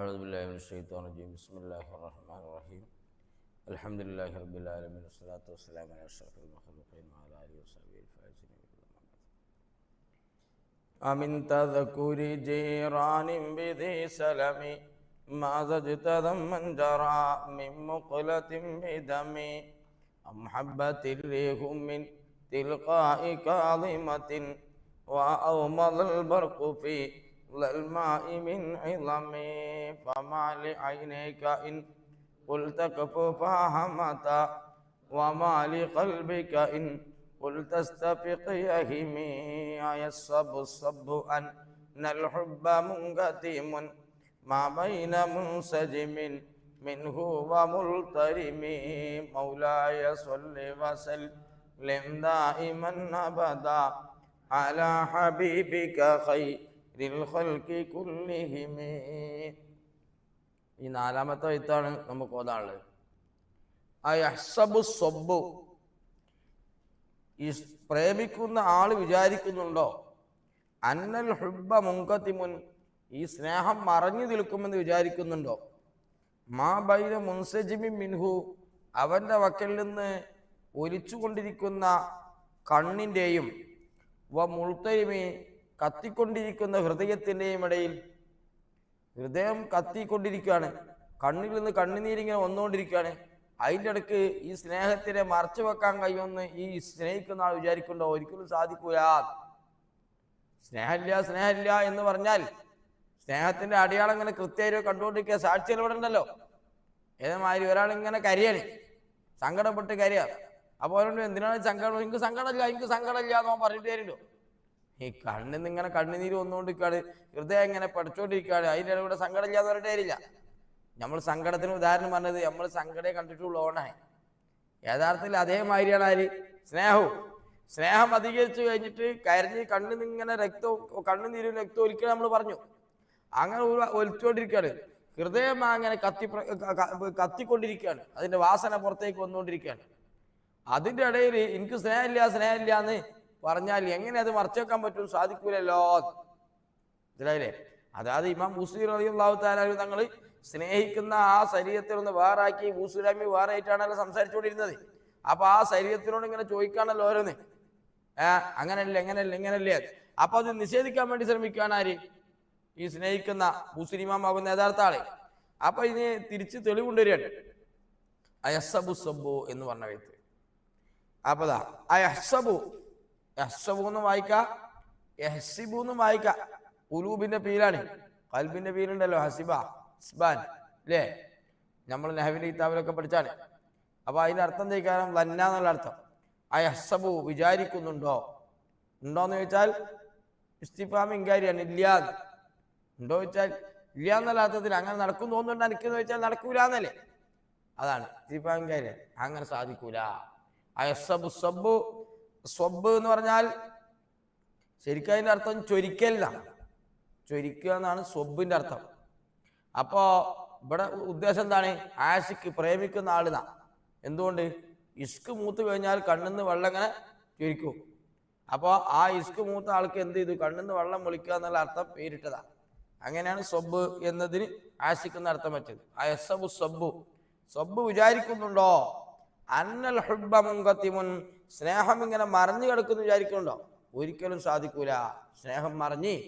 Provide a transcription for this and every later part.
أعوذ بالله من الشيطان الرجيم. بسم الله الرحمن الرحيم. الحمد لله رب العالمين والصلاة والسلام على أشرف المخلوقين وعلى آله وصحبه الفائزين. أمن تذكر جيران بذي سلم ما زجت ذما جرى من مقلة بدم. أم حبت الريح من تلقاء كاظمة وأومض البرق في الماء من عظم فما لعينيك إن قلت كففها متى وما لقلبك إن قلت استفق يهمي يصب الصب أن الحب منقتم ما بين منسجم منه وملترم مولاي صل وسلم دائما أبدا على حبيبك خير الخلق كلهم ഈ നാലാമത്തെ വൈത്താണ് നമുക്ക് ഓതാനുള്ളത്. അയഹ്സബു ഈ പ്രേമിക്കുന്ന ആൾ വിചാരിക്കുന്നുണ്ടോ? അന്നൽ ഹുബ്ബ മുങ്കത്തിമുൻ ഈ സ്നേഹം മറഞ്ഞു നിൽക്കുമെന്ന് വിചാരിക്കുന്നുണ്ടോ? മാ ബൈന മുൻസജിമി മിൻഹു. അവന്റെ വക്കൽ നിന്ന് ഒലിച്ചുകൊണ്ടിരിക്കുന്ന കണ്ണിന്റെയും വ മുൾത്തരിമി കത്തിക്കൊണ്ടിരിക്കുന്ന ഹൃദയത്തിന്റെയും ഇടയിൽ ഹൃദയം കത്തിക്കൊണ്ടിരിക്കുകയാണ്. കണ്ണിൽ നിന്ന് കണ്ണുനീരിങ്ങനെ വന്നുകൊണ്ടിരിക്കുകയാണ്. അതിന്റെ ഇടയ്ക്ക് ഈ സ്നേഹത്തിനെ മറച്ചു വെക്കാൻ കഴിയുമെന്ന് ഈ സ്നേഹിക്കുന്ന ആൾ വിചാരിക്കുന്നുണ്ടോ? ഒരിക്കലും സാധിക്കൂല. സ്നേഹമില്ല സ്നേഹമില്ല എന്ന് പറഞ്ഞാൽ സ്നേഹത്തിന്റെ അടയാളം ഇങ്ങനെ കൃത്യമായിട്ട് കണ്ടുകൊണ്ടിരിക്കുക സാക്ഷികൾ ഇവിടെ ഉണ്ടല്ലോ. ഏതുമാതിരി ഒരാൾ ഇങ്ങനെ കരിയാണ്. സങ്കടപ്പെട്ട് കരിയാ അപ്പോൾ അവരോട് എന്തിനാണ് സങ്കടം? എനിക്ക് സങ്കടമില്ല എനിക്ക് സങ്കടമില്ല എന്ന് പറഞ്ഞിട്ട് തരുന്നുണ്ടോ ഈ കണ്ണിൽ നിന്ന് ഇങ്ങനെ കണ്ണുനീര് വന്നുകൊണ്ടിരിക്കുകയാണ് ഹൃദയം ഇങ്ങനെ പഠിച്ചുകൊണ്ടിരിക്കുകയാണ് അതിന്റെ ഇടയിൽ കൂടെ സങ്കടമില്ല എന്ന് പറഞ്ഞിട്ട് നമ്മൾ സങ്കടത്തിന് ഉദാഹരണം പറഞ്ഞത് നമ്മൾ സങ്കടം കണ്ടിട്ടുള്ള ഓണായി യഥാർത്ഥത്തിൽ അതേമാതിരിയാണ് ആര്? സ്നേഹവും. സ്നേഹം അധികരിച്ചു കഴിഞ്ഞിട്ട് കരഞ്ഞ് കണ്ണിൽ നിന്ന് ഇങ്ങനെ രക്തവും കണ്ണുനീരും രക്തവും ഒലിക്കണം നമ്മൾ പറഞ്ഞു. അങ്ങനെ ഒലിച്ചുകൊണ്ടിരിക്കുകയാണ് ഹൃദയം അങ്ങനെ കത്തി കത്തിക്കൊണ്ടിരിക്കുകയാണ് അതിന്റെ വാസന പുറത്തേക്ക് വന്നുകൊണ്ടിരിക്കുകയാണ് അതിന്റെ ഇടയിൽ എനിക്ക് സ്നേഹമില്ല സ്നേഹമില്ല എന്ന് പറഞ്ഞാൽ എങ്ങനെ അത് മറച്ചു വെക്കാൻ പറ്റും സാധിക്കൂലല്ലോ. മനസ്സിലായില്ലേ? അതായത് ഇമാം മുസ്ലിം അലി അള്ളാഹു താലാലു തങ്ങൾ സ്നേഹിക്കുന്ന ആ ശരീരത്തിൽ ഒന്ന് വേറാക്കി ബൂസുലാമി വേറെ ആയിട്ടാണല്ലോ സംസാരിച്ചുകൊണ്ടിരുന്നത്. അപ്പൊ ആ ശരീരത്തിനോട് ഇങ്ങനെ ചോദിക്കാണല്ലോ ഓരോന്ന്. ഏർ അങ്ങനല്ലേ എങ്ങനല്ലേ എങ്ങനല്ലേ അപ്പൊ അത് നിഷേധിക്കാൻ വേണ്ടി ശ്രമിക്കുകയാണ് ആര്? ഈ സ്നേഹിക്കുന്ന മുസ്ലിമാം മുസ്ലിമാകുന്ന യഥാർത്ഥ ആൾ. അപ്പൊ ഇതിന് തിരിച്ച് തെളിവുകൊണ്ടുവരികയാണ് അയസബു സബു എന്ന് പറഞ്ഞ വ്യക്തി അപ്പതാ അയഹ്സബു യഹ്സബു എന്ന് വായിക്ക? യഹ്സിബു എന്ന് വായിക്ക. ഉലൂബിന്റെ പീലാണ് കൽബിന്റെ പീലുണ്ടല്ലോ ഹസിബ ഹസ്ബാൻ അല്ലേ നമ്മൾ നെഹവിന്റെ കിതാബിലൊക്കെ പഠിച്ചാണ്. അപ്പൊ അതിന്റെ അർത്ഥം തയ്ക്കാനും ലന്ന എന്നുള്ള അർത്ഥം. ആ എഹ്സബു വിചാരിക്കുന്നുണ്ടോ? ഉണ്ടോന്ന് ചോദിച്ചാൽ ഇസ്തിഫാം ഇങ്കാരിയാണ് ഇല്ലാന്ന്. ഉണ്ടോ ചോദിച്ചാൽ ഇല്ല എന്നുള്ള അർത്ഥത്തിൽ അങ്ങനെ നടക്കും തോന്നുന്നുണ്ട് എനിക്കെന്ന് ചോദിച്ചാൽ നടക്കൂല എന്നല്ലേ അതാണ് ഇസ്തിഫാം ഇങ്കാരി അങ്ങനെ സാധിക്കൂല. അയസബു സബ് സ്വബ് എന്ന് പറഞ്ഞാൽ ശരിക്കും അതിന്റെ അർത്ഥം ചൊരിക്കലിനാണ് ചൊരിക്കുക എന്നാണ് സ്വബിന്റെ അർത്ഥം. അപ്പോൾ ഇവിടെ ഉദ്ദേശം എന്താണ്? ആഷിക്ക് പ്രേമിക്കുന്ന ആളിനാ. എന്തുകൊണ്ട്? ഇഷ്ക് മൂത്ത് കഴിഞ്ഞാൽ കണ്ണിന്ന് വെള്ളം ഇങ്ങനെ ചൊരിക്കും. അപ്പോൾ ആ ഇഷ്ക് മൂത്ത ആൾക്ക് എന്ത് ചെയ്തു? കണ്ണിന്ന് വെള്ളം വിളിക്കുക എന്നുള്ള അർത്ഥം പേരിട്ടതാ. അങ്ങനെയാണ് സ്വബ് എന്നതിന് ആശിക്കുന്ന അർത്ഥം വെച്ചത്. അയസബു സ്വബു. സ്വബ് വിചാരിക്കുന്നുണ്ടോ? അന്നൽ ഹുബ്ബ മുങ്കത്തിമുൻ സ്നേഹം ഇങ്ങനെ മറഞ്ഞു കിടക്കുന്നു വിചാരിക്കുന്നുണ്ടോ? ഒരിക്കലും സാധിക്കൂല. സ്നേഹം മറിഞ്ഞ്.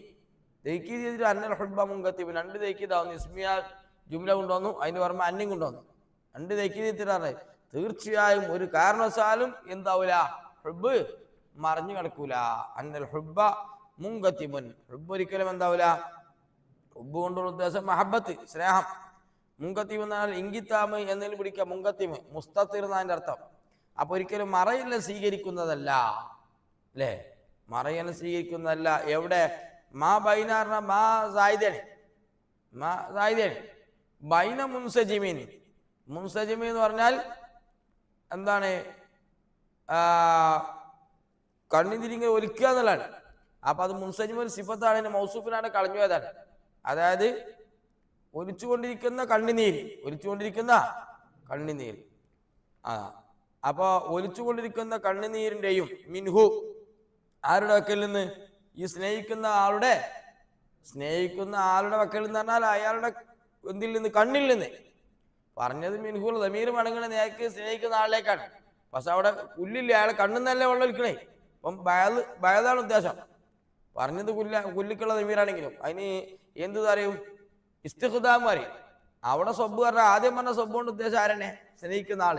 ദൈക്കി ചെയ്തിട്ട് അന്നൽ ഹുബ്ബ മുങ്കത്തിമുൻ രണ്ട് ദൈക്കിതാവുന്നു ഇസ്മിയ ജുംല കൊണ്ടുവന്നു. അതിന് പുറമെ അന്യം കൊണ്ടുവന്നു. രണ്ട് ദൈക്കി ചെയ്തിട്ടാണ്. തീർച്ചയായും ഒരു കാരണവശാലും എന്താവൂല? ഹുബ് മറിഞ്ഞു കിടക്കൂല. അന്നൽ ഹുബ്ബ മുങ്കത്തിമുൻ ഹുബ് ഒരിക്കലും എന്താവൂല? ഹുബ് കൊണ്ടുള്ള ഉദ്ദേശം മഹബത്ത് സ്നേഹം. മുങ്കത്തിമ് എന്നാൽ ഇങ്കിത്താമ് എന്നതിൽ പിടിക്കുക മുങ്കത്തിമ് മുസ്തത്തിർ എന്നതിന്റെ അർത്ഥം. അപ്പൊ ഒരിക്കലും മറയില്ല സ്വീകരിക്കുന്നതല്ല. അല്ലേ? മറയില്ല സ്വീകരിക്കുന്നതല്ല. എവിടെ? മാ ബൈനാറിന മാ സായിദേണി മാ സായിദേണി ബൈന മുൻസജിമീൻ മുൻസജിമി എന്ന് പറഞ്ഞാൽ എന്താണ്? ആ, കണ്ണിതിരിങ്ങനെ ഒലിക്കുക എന്നുള്ളതാണ്. അപ്പൊ അത് മുൻസജിമ ഒരു സിഫത്താണ് മൗസൂഫിനാണ് കളഞ്ഞു പോയതാണ്. അതായത് ഒലിച്ചുകൊണ്ടിരിക്കുന്ന കണ്ണിനീര് ഒലിച്ചുകൊണ്ടിരിക്കുന്ന കണ്ണിനീര്. ആ അപ്പൊ ഒലിച്ചുകൊണ്ടിരിക്കുന്ന കണ്ണുനീരിന്റെയും മിൻഹു ആരുടെ വക്കൽ നിന്ന് ഈ സ്നേഹിക്കുന്ന ആളുടെ സ്നേഹിക്കുന്ന ആളുടെ വക്കൽ എന്ന് പറഞ്ഞാൽ അയാളുടെ എന്തിൽ നിന്ന് കണ്ണിൽ നിന്ന് പറഞ്ഞത് മിൻഹു ലമീർ മടങ്ങണ നേക്ക് സ്നേഹിക്കുന്ന ആളിലേക്കാണ്. പക്ഷെ അവിടെ പുല്ലില്ല? അയാളെ കണ്ണെന്നല്ലേ വെള്ളം ഒലിക്കണേ അപ്പം ബയൽ ബയതാണ് ഉദ്ദേശം. പറഞ്ഞത് കുല്ല കുല്ലിക്കുള്ള ലമീറാണെങ്കിലും അതിന് എന്ത് അറിയും ഇസ്തിഖുദാം അറിയും അവിടെ സ്വബ് പറഞ്ഞ ആദ്യം പറഞ്ഞ സ്വബ് കൊണ്ട് ഉദ്ദേശം ആരനെ സ്നേഹിക്കുന്ന ആൾ.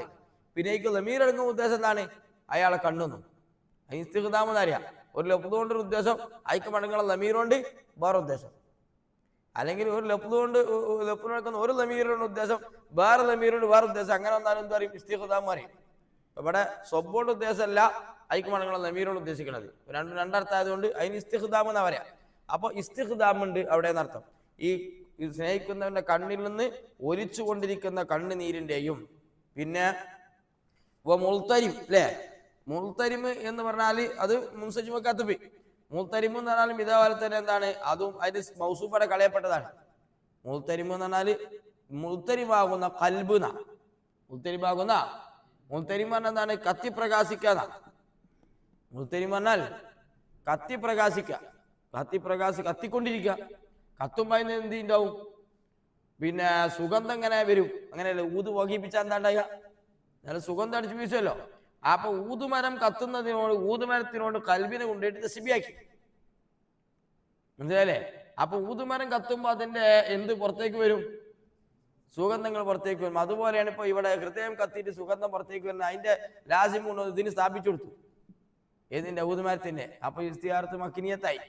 പിന്നെ ഈ ലമീർ എടുക്കുന്ന ഉദ്ദേശം എന്താണ്? അയാളെ കണ്ണുന്നു ഇസ്തിഹുദാമെന്ന് അറിയാം. ഒരു കൊണ്ട് കൊണ്ടൊരു ഉദ്ദേശം അയക്ക് മടങ്ങുള്ള ലമീർ കൊണ്ട് വേറെ ഉദ്ദേശം. അല്ലെങ്കിൽ ഒരു ലപ്പത് കൊണ്ട് ലഫ്ത് നടക്കുന്ന ഒരു ലമീറിന്റെ ഉദ്ദേശം വേറെ ലമീറിന്റെ വേറെ ഉദ്ദേശം. അങ്ങനെ വന്നാലും എന്താ പറയും? ഇസ്തിഖുദാം അറിയും ഇവിടെ സ്വബോണ്ട് ഉദ്ദേശമല്ല മടങ്ങുന്ന ലമീറോട് ഉദ്ദേശിക്കുന്നത്. രണ്ട് രണ്ടർത്ഥം ആയതുകൊണ്ട് അതിന് ഇസ്തിഖ്ദാം എന്നാ പറയാ. അപ്പൊ ഇസ്തിഹുദാമുണ്ട് അവിടെ എന്നർത്ഥം. ഈ ഈ സ്നേഹിക്കുന്നവന്റെ കണ്ണിൽ നിന്ന് ഒലിച്ചു കൊണ്ടിരിക്കുന്ന കണ്ണുനീരിന്റെയും പിന്നെ മുൾത്തരിം അല്ലേ മുൾത്തരിമ് എന്ന് പറഞ്ഞാൽ അത് മുൻസജിമക്കാത്തുപി മുൾത്തരിമ് എന്ന് പറഞ്ഞാലും ഇതേപോലെ തന്നെ എന്താണ്? അതും അതിന് മൗസൂപ്പടെ കളയപ്പെട്ടതാണ്. മുൾത്തരിമ് എന്ന് പറഞ്ഞാൽ മുൾത്തരിമാകുന്ന കൽബുന മുൾത്തരിമാകുന്ന മുൾത്തരിമ പറഞ്ഞാൽ എന്താണ്? കത്തി പ്രകാശിക്കാന്ന മുൾത്തരിമ എന്നാൽ കത്തി പ്രകാശിക്ക കത്തി പ്രകാശി കത്തിക്കൊണ്ടിരിക്കുക. കത്തുമ്പോൾ എന്ത് ഉണ്ടാവും പിന്നെ സുഗന്ധം ഇങ്ങനെ വരും? അങ്ങനെയല്ലേ ഊത് വഹിപ്പിച്ചാൽ എന്താ നല്ല സുഗന്ധം അടിച്ചു വീശുമല്ലോ അപ്പൊ ഊതുമരം കത്തുന്നതിനോട് ഊതുമരത്തിനോട് കൽവിനെ കൊണ്ടുപോയിട്ട് തസ്ബിയാക്കി മനസ്സിലായില്ലേ? അപ്പൊ ഊതുമരം കത്തുമ്പോ അതിന്റെ എന്ത് പുറത്തേക്ക് വരും? സുഗന്ധങ്ങൾ പുറത്തേക്ക് വരും. അതുപോലെയാണ് ഇപ്പൊ ഇവിടെ ഹൃദയം കത്തിയിട്ട് സുഗന്ധം പുറത്തേക്ക് വരുന്നത് അതിന്റെ രാജ്യം കൊണ്ട് ഇതിന് സ്ഥാപിച്ചു കൊടുത്തു. ഏതിന്റെ? ഊതുമരത്തിന്റെ അപ്പൊ ഇസ്തിയാർത്ത് മക്കിനിയത്തായി.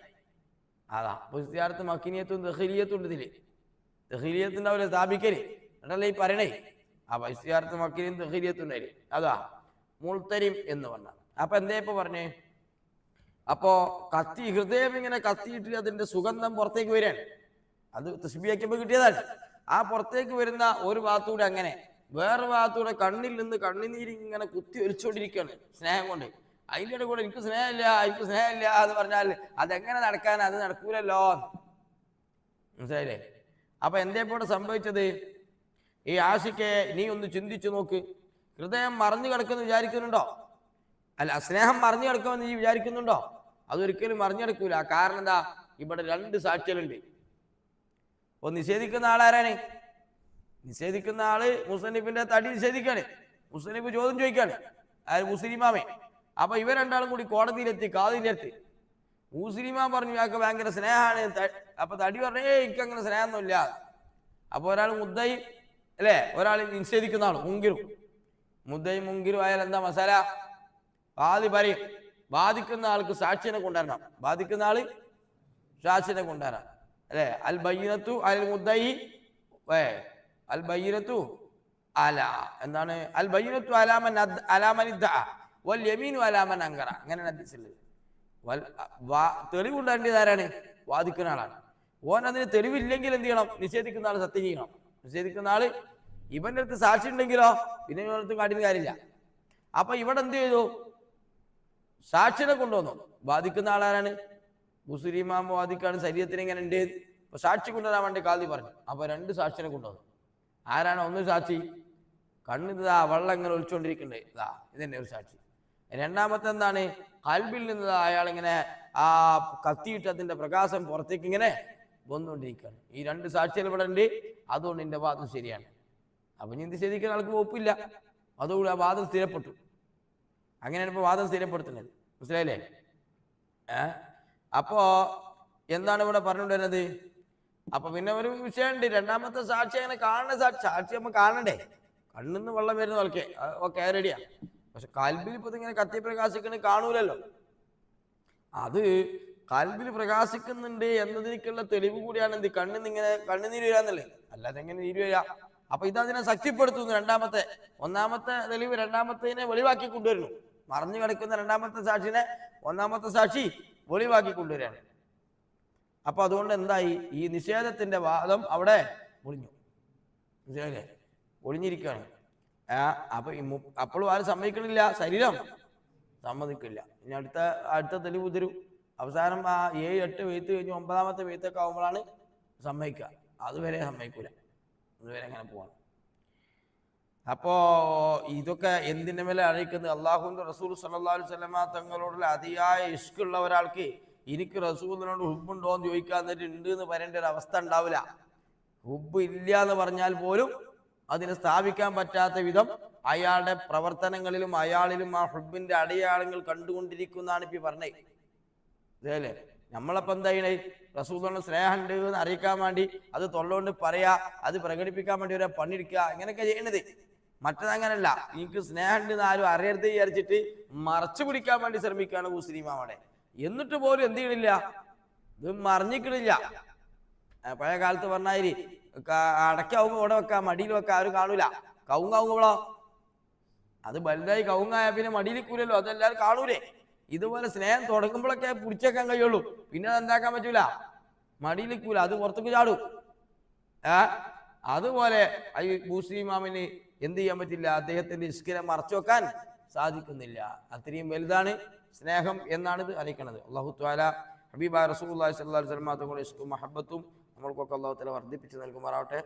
അതാ. അപ്പൊ ഇസ്തിയാർത്ത് മക്കിനിയത്തും ദഹിലിയത്തും ഉണ്ട് ഇതിൽ ദഹിലിയത്തിന്റെ അവരെ സ്ഥാപിക്കൽ. എന്നല്ലേ ഈ പറയണേ? ആ ഇസ്തിയാർത്ത് മക്കിനിയും ദഹിലിയത്തും ഉണ്ടായി അതാ. മുൾത്തരിം എന്ന് പറഞ്ഞ. അപ്പൊ എന്തേ ഇപ്പൊ പറഞ്ഞേ? അപ്പോ കത്തി ഹൃദയം ഇങ്ങനെ കത്തിയിട്ട് അതിന്റെ സുഗന്ധം പുറത്തേക്ക് വരികയാണ്. അത് തസ്ബിയാക്കിയപ്പോ കിട്ടിയതാണ്. ആ പുറത്തേക്ക് വരുന്ന ഒരു ഭാഗത്തൂടെ അങ്ങനെ വേറെ ഭാഗത്തൂടെ കണ്ണിൽ നിന്ന് കണ്ണിനീരി ഇങ്ങനെ കുത്തി ഒലിച്ചുകൊണ്ടിരിക്കുകയാണ് സ്നേഹം കൊണ്ട്. അതിന്റെ കൂടെ എനിക്ക് സ്നേഹമില്ല എനിക്ക് സ്നേഹമില്ല എന്ന് പറഞ്ഞാൽ അതെങ്ങനെ നടക്കാൻ? അത് നടക്കൂലല്ലോ. മനസ്സിലായില്ലേ? അപ്പൊ എന്തേ ഇവിടെ സംഭവിച്ചത്? ഈ ആശിക്കെ നീ ഒന്ന് ചിന്തിച്ചു നോക്ക്. ഹൃദയം മറിഞ്ഞു കിടക്കുമെന്ന് വിചാരിക്കുന്നുണ്ടോ? അല്ല സ്നേഹം മറിഞ്ഞു കിടക്കുമെന്ന് നീ വിചാരിക്കുന്നുണ്ടോ? അതൊരിക്കലും മറിഞ്ഞു കിടക്കൂല. കാരണം എന്താ? ഇവിടെ രണ്ട് സാക്ഷ്യലുണ്ട് ഇപ്പൊ നിഷേധിക്കുന്ന ആളാരാണ്? നിഷേധിക്കുന്ന ആൾ മുസ്ലിഫിന്റെ തടി നിഷേധിക്കാണ്. മുസ്ലിഫ് ചോദ്യം ചോദിക്കാണ്. അതായത് മുസ്ലിമാമേ അപ്പൊ ഇവ രണ്ടാളും കൂടി കോടതിയിലെത്തി കാതിലെത്തി. മുസ്ലിമാ പറഞ്ഞു ഇയാൾക്ക് ഭയങ്കര സ്നേഹമാണ് അപ്പൊ തടി പറഞ്ഞു എനിക്ക് അങ്ങനെ സ്നേഹമൊന്നുമില്ല. അപ്പൊ ഒരാൾ മുദ്ദയും അല്ലേ? ഒരാൾ നിഷേധിക്കുന്ന ആളും മുങ്കിരും മുദ്ദയും മുങ്കിരും ആയാൽ എന്താ മസാല? വാദി പറയും. ബാധിക്കുന്ന ആൾക്ക് സാക്ഷിനെ കൊണ്ടുവരണം. ബാധിക്കുന്ന ആൾ സാക്ഷിനെ കൊണ്ടുവരണം. അല്ലേ? അൽ ബൈനത്തു അൽ മുദ്ദയി അൽ ബൈനത്തു അല. എന്താണ്? അൽ ബൈനത്തു അലാമൻ അലാമനിദ്ദ വൽ അലാമൻ അങ്കറ. അങ്ങനെയാണ് ഹദീസിലുള്ളത് വൽ വാ- തെളിവുണ്ടാകേണ്ടത് ആരാണ്? വാദിക്കുന്ന ആളാണ്. ഓൻ അതിന് തെളിവില്ലെങ്കിൽ എന്ത് ചെയ്യണം? നിഷേധിക്കുന്ന ആൾ സത്യം ചെയ്യണം. നിഷേധിക്കുന്ന ആൾ ഇവന്റെ അടുത്ത് സാക്ഷി ഉണ്ടെങ്കിലോ? പിന്നെ ഇവന്റെ അടുത്ത് കാട്ടിന് കാര്യമില്ല. അപ്പൊ ഇവിടെ എന്ത് ചെയ്തു? സാക്ഷിനെ കൊണ്ടുവന്നു. ബാധിക്കുന്ന ആളാരാണ് മുസ്ലിമാമ വാദിക്കാണ്. ശരീരത്തിന് ഇങ്ങനെ ഉണ്ട്. അപ്പൊ സാക്ഷി കൊണ്ടുവരാൻ വേണ്ടി കാതി പറഞ്ഞു. അപ്പൊ രണ്ട് സാക്ഷിനെ കൊണ്ടുവന്നു. ആരാണ്? ഒന്ന് സാക്ഷി. കണ്ണിതാ വെള്ളം ഇങ്ങനെ ഒളിച്ചുകൊണ്ടിരിക്കണ്ടേ ഇതാ ഇതന്നെ ഒരു സാക്ഷി. രണ്ടാമത്തെ എന്താണ് കൽബിൽ നിന്ന് അയാൾ ഇങ്ങനെ ആ കത്തിയിട്ടതിന്റെ പ്രകാശം പുറത്തേക്ക് ഇങ്ങനെ വന്നുകൊണ്ടിരിക്കുകയാണ്. ഈ രണ്ട് സാക്ഷികൾ ഇവിടെ ഉണ്ട്. അതുകൊണ്ട് എന്റെ വാദം ശരിയാണ്. അപ്പൊ ഇനി ശരിക്കും ആൾക്ക് ഒപ്പില്ല അതുകൂടി ആ വാദം സ്ഥിരപ്പെട്ടു. അങ്ങനെയാണ് ഇപ്പൊ വാദം സ്ഥിരപ്പെടുത്തുന്നത്. മനസ്സിലായില്ലേ? ഏ? അപ്പോ എന്താണ് ഇവിടെ പറഞ്ഞുകൊണ്ടിരുന്നത്? അപ്പൊ പിന്നെ ഒരു വിഷയമുണ്ട്. രണ്ടാമത്തെ സാക്ഷി അങ്ങനെ കാണുന്ന സാക്ഷി സാക്ഷി നമ്മൾ കാണണ്ടേ? കണ്ണിന്ന് വെള്ളം വരുന്ന ഓക്കെ ഓക്കെ റെഡിയാ പക്ഷെ കാൽബിൽ ഇപ്പൊ ഇങ്ങനെ കത്തി പ്രകാശിക്കണ കാണൂലല്ലോ. അത് കാൽബിൽ പ്രകാശിക്കുന്നുണ്ട് എന്നതിലേക്കുള്ള തെളിവ് കൂടിയാണ് എന്ത് കണ്ണിന്ന് ഇങ്ങനെ കണ്ണുനീര് വരാന്നല്ലേ? അല്ലാതെ എങ്ങനെ നീര് വരിക അപ്പൊ ഇത് അതിനെ ശക്തിപ്പെടുത്തുന്നു രണ്ടാമത്തെ. ഒന്നാമത്തെ തെളിവ് രണ്ടാമത്തേനെ വെളിവാക്കി കൊണ്ടുവരുന്നു. മറഞ്ഞു കിടക്കുന്ന രണ്ടാമത്തെ സാക്ഷിനെ ഒന്നാമത്തെ സാക്ഷി വെളിവാക്കി കൊണ്ടുവരികയാണ് അപ്പൊ അതുകൊണ്ട് എന്തായി? ഈ നിഷേധത്തിന്റെ വാദം അവിടെ ഒളിഞ്ഞു. മനസ്സിലായില്ലേ? ഒളിഞ്ഞിരിക്കുകയാണ്. അപ്പൊ അപ്പോഴും ആരും സമ്മതിക്കണില്ല. ശരീരം സമ്മതിക്കില്ല. ഇനി അടുത്ത അടുത്ത തെളിവ് തരും. അവസാനം ആ ഏഴ് എട്ട് വെയ്ത്ത് കഴിഞ്ഞ് ഒമ്പതാമത്തെ വെയ്ത്തൊക്കെ ആകുമ്പോഴാണ് സമ്മതിക്കുക. അതുവരെ സമ്മതിക്കൂല. അതുവരെ അങ്ങനെ പോവാണ്. അപ്പോ ഇതൊക്കെ എന്തിന്റെ മേലെ അറിയിക്കുന്നത്? അള്ളാഹുവിന്റെ റസൂൽ സല്ലല്ലാഹു അലൈഹി വസല്ലമ തങ്ങളോടുള്ള അതിയായ ഇഷ്കുള്ള ഒരാൾക്ക് എനിക്ക് റസൂലിനോട് ഹുബുണ്ടോ എന്ന് ചോദിക്കാൻ ഉണ്ട് എന്ന് പറയേണ്ട ഒരു അവസ്ഥ ഉണ്ടാവില്ല. ഹുബ് ഇല്ല എന്ന് പറഞ്ഞാൽ പോലും അതിനെ സ്ഥാപിക്കാൻ പറ്റാത്ത വിധം അയാളുടെ പ്രവർത്തനങ്ങളിലും അയാളിലും ആ ഹുബിന്റെ അടയാളങ്ങൾ കണ്ടുകൊണ്ടിരിക്കുന്നതാണ് ഇപ്പൊ പറഞ്ഞേ. ഇതല്ലേ? നമ്മളപ്പോ എന്താ ചെയ്യണേ? റസൂദുള്ള സ്നേഹമുണ്ട് എന്ന് അറിയിക്കാൻ വേണ്ടി അത് തൊള്ളോണ്ട് പറയാ അത് പ്രകടിപ്പിക്കാൻ വേണ്ടി ഒരാ പണിയെടുക്കുക ഇങ്ങനെയൊക്കെ ചെയ്യണത്. മറ്റതങ്ങനല്ല എനിക്ക് സ്നേഹമുണ്ട് എന്ന് ആരും അറിയരുത് വിചാരിച്ചിട്ട് മറച്ചു പിടിക്കാൻ വേണ്ടി ശ്രമിക്കുകയാണ് മുസ്ലിം എന്നിട്ട് പോലും എന്ത് ചെയ്യണില്ല? ഇത് മറിഞ്ഞിക്കണില്ല. പഴയ കാലത്ത് പറഞ്ഞാരി അടക്കാവുമ്പോ ഇവിടെ വെക്കാം മടിയിൽ വെക്കാം ആരും കാണൂല. കവുങ്ങാവുമ്പോളോ അത് വലുതായി കവുങ്ങായ പിന്നെ മടിയിൽ കൂലല്ലോ അതെല്ലാരും കാണൂലേ. ഇതുപോലെ സ്നേഹം തുടങ്ങുമ്പോഴൊക്കെ പിടിച്ചേക്കാൻ കഴിയുള്ളൂ. പിന്നെ അത് എന്താക്കാൻ പറ്റൂല? മടിയിൽ കൂല അത് പുറത്തേക്ക് ചാടും. ഏ? അതുപോലെ ഈ മുസ്ലിം മാമിന് എന്ത് ചെയ്യാൻ പറ്റില്ല? അദ്ദേഹത്തിന്റെ ഇസ്കിനെ മറച്ചു വെക്കാൻ സാധിക്കുന്നില്ല. അത്രയും വലുതാണ് സ്നേഹം എന്നാണ് ഇത് അറിയിക്കുന്നത് അള്ളാഹു ത്വാല ഹബീബ റസൂൽ സ്വല്ലല്ലാഹു അലൈഹി വസല്ലം ഇസ്കും മഹബത്തും നമ്മൾക്കൊക്കെ അള്ളാഹു തല വർദ്ധിപ്പിച്ച് നൽകുമാറാവട്ടെ.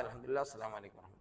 അലഹമുല്ലാ അസ്സാം വലൈക്കും